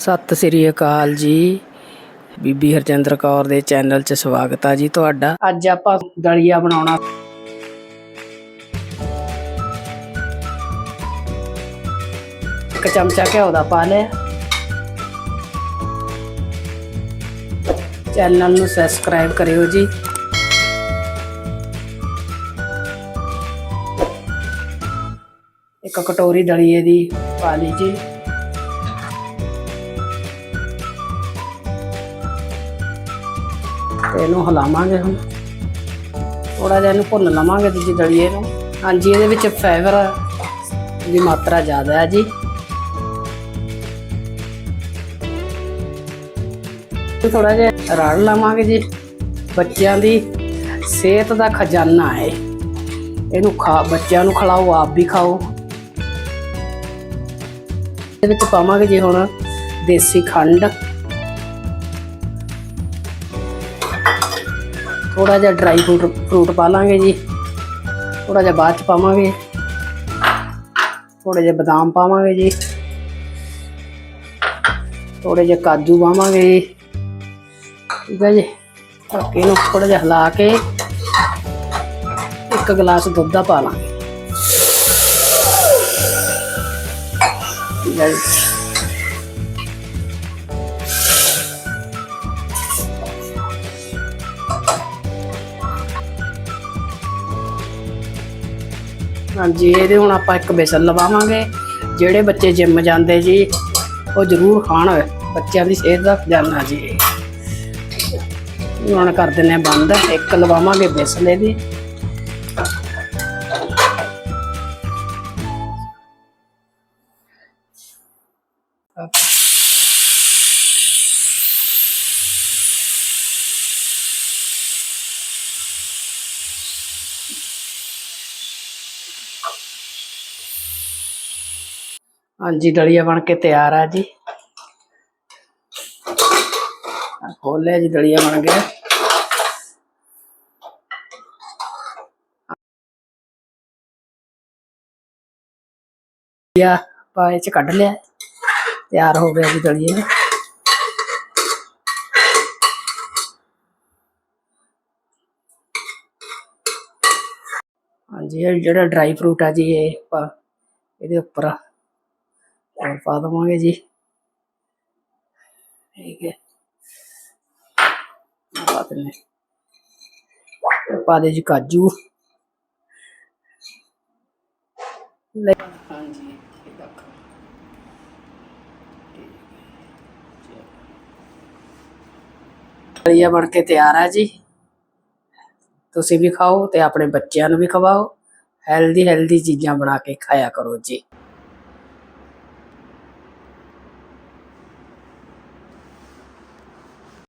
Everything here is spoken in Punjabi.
ਸਤਿ ਸ੍ਰੀ ਅਕਾਲ ਜੀ। ਬੀਬੀ ਹਰਜਿੰਦਰ ਕੌਰ ਦੇ ਚੈਨਲ 'ਚ ਸਵਾਗਤ ਆ ਜੀ ਤੁਹਾਡਾ। ਅੱਜ ਆਪਾਂ ਦਲੀਆ ਬਣਾਉਣਾ। ਇੱਕ ਚਮਚਾ ਘਿਓ ਦਾ ਪਾ ਲਿਆ। ਚੈਨਲ ਨੂੰ ਸਬਸਕ੍ਰਾਈਬ ਕਰਿਓ ਜੀ। ਇੱਕ ਕਟੋਰੀ ਦਲੀਏ ਦੀ ਪਾ ਲਈ ਜੀ। ਤੇ ਇਹਨੂੰ ਹਿਲਾਵਾਂਗੇ ਹੁਣ। ਥੋੜਾ ਜਿਹਾ ਇਹਨੂੰ ਭੁੰਨ ਲਵਾਂਗੇ ਜੀ ਦਲੀਏ ਨੂੰ। ਹਾਂਜੀ, ਇਹਦੇ ਵਿੱਚ ਫਾਈਬਰ ਦੀ ਮਾਤਰਾ ਜ਼ਿਆਦਾ ਹੈ ਜੀ। ਥੋੜਾ ਜਿਹਾ ਰੜ ਲਵਾਂਗੇ ਜੀ। ਬੱਚਿਆਂ ਦੀ ਸਿਹਤ ਦਾ ਖਜ਼ਾਨਾ ਹੈ। ਇਹਨੂੰ ਖਾ, ਬੱਚਿਆਂ ਨੂੰ ਖਿਲਾਓ, ਆਪ ਵੀ ਖਾਓ। ਇਹਦੇ ਵਿੱਚ ਪਾਵਾਂਗੇ ਜੀ ਹੁਣ ਦੇਸੀ ਖੰਡ। ਥੋੜਾ ਜਿਹਾ ਡਰਾਈ ਫਰੂਟ ਫਰੂਟ ਪਾ ਲਾਂਗੇ ਜੀ। ਥੋੜਾ ਜਿਹਾ ਬਾਅਦ ਚ ਪਾਵਾਂਗੇ। ਥੋੜੇ ਜਿਹਾ ਬਦਾਮ ਪਾਵਾਂਗੇ ਜੀ। ਥੋੜੇ ਜਿਹਾ ਕਾਜੂ ਪਾਵਾਂਗੇ। ਜੀ ਠੀਕ ਹੈ ਜੀ। ਢੱਕੇ ਨੂੰ ਥੋੜਾ ਜਿਹਾ ਹਿਲਾ ਕੇ ਇੱਕ ਗਲਾਸ ਦੁੱਧ ਦਾ ਪਾ ਲਾਂਗੇ। ਲੈ ਜੀ। ਹਾਂਜੀ, ਇਹਦੇ ਹੁਣ ਆਪਾਂ ਇੱਕ ਬੇਸਨ ਲਵਾਵਾਂਗੇ। ਜਿਹੜੇ ਬੱਚੇ ਜਿਮ ਜਾਂਦੇ ਜੀ, ਉਹ ਜ਼ਰੂਰ ਖਾਣ। ਬੱਚਿਆਂ ਦੀ ਸਿਹਤ ਦਾ ਖਜ਼ਾਨਾ ਜੀ। ਹੁਣ ਕਰ ਦਿੰਨੇ ਆ ਬੰਦ। ਇੱਕ ਲਵਾਵਾਂਗੇ ਬੇਸਨ ਇਹਦੀ। ਹਾਂਜੀ ਦਲੀਆ ਬਣ ਕੇ ਤਿਆਰ ਆ ਜੀ। ਖੋਲਿਆ ਜੀ ਦਲੀਆ ਬਣ ਗਿਆ। ਦਲੀਆ ਪਾਏ ਚ ਕੱਢ ਲਿਆ। ਤਿਆਰ ਹੋ ਗਿਆ ਜੀ ਦਲੀਆ ਹਾਂਜੀ, ਇਹ ਜਿਹੜਾ ਡਰਾਈ ਫਰੂਟ ਆ ਜੀ, ਇਹ ਇਹਦੇ ਉੱਪਰ ਹੋਰ ਪਾ ਦਵਾਂਗੇ ਜੀ ਠੀਕ ਹੈ ਪਾ ਦਿੰਨੇ ਇਹ ਪਾ ਦੇ ਜੀ ਕਾਜੂ ਲੈ ਹਾਂਜੀ ਇਹ ਦੇਖੋ ਦਲੀਆ ਬਣ ਕੇ ਤਿਆਰ ਆ ਜੀ ਤੁਸੀਂ ਵੀ ਖਾਓ ਤੇ ਆਪਣੇ ਬੱਚਿਆਂ ਨੂੰ ਵੀ ਖਵਾਓ ਹੈਲਦੀ ਹੈਲਦੀ ਚੀਜ਼ਾਂ ਬਣਾ ਕੇ ਖਾਇਆ ਕਰੋ ਜੀ